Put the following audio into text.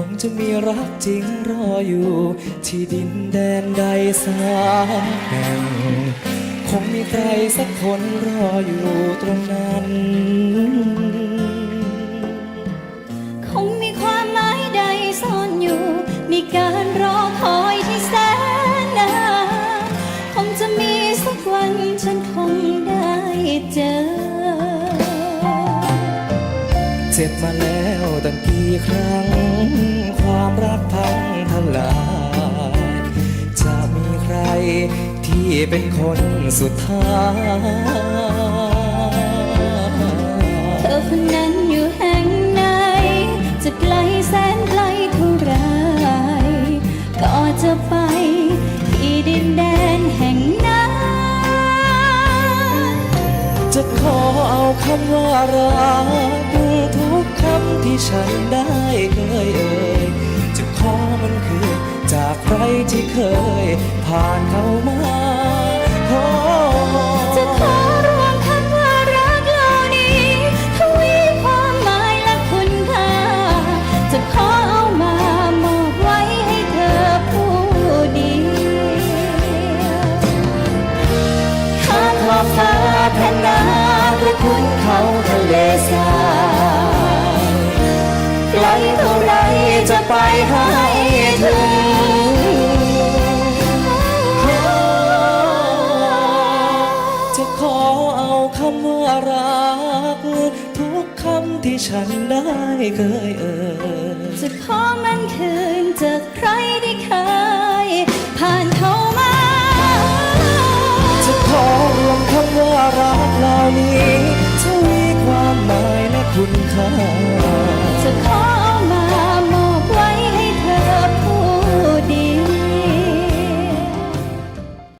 คงจะมีรักจริงรออยู่ ที่ดินแดนใดสามแห่งคงมีใครสักคนรออยู่ตรงนั้น คงมีความหมายใดซ่อนอยู่ มีการรอคอยที่แสนนานคงจะมีสักวันฉันคงได้เจอ เจ็บมาแล้ว ตั้งกี่ครั้ง ความรักพังทลายจะมีใครที่เป็นคนสุดท้ายเธอคนนั้นอยู่แห่งไหน จะไกลแสนไกลเท่าไร ก็จะไปที่ดินแดนแห่งนั้น จะขอเอาคำว่ารักำที่ฉันได้เคยเอ่ยจะขอมันคือ จากใครที่เคย ผ่านเข้ามาโอ้จะขอรวมคำว่ารักเหล่านี้ทวีความหมายและคุณค่าจะขอเอามามอบไว้ให้เธอผู้เดียวหากว่าฟ้าแผ่นนาหรือคุณเขาทะเลท ให้ถึงจะขอเอาคำว่ารัก ทุกคำที่ฉันได้เคยเอ่ยจะขอมันคืนจากใครที่เคย ผ่านเข้ามา จะขอรวมคำว่ารักเหล่านี้ทวีความหมายและคุณค่า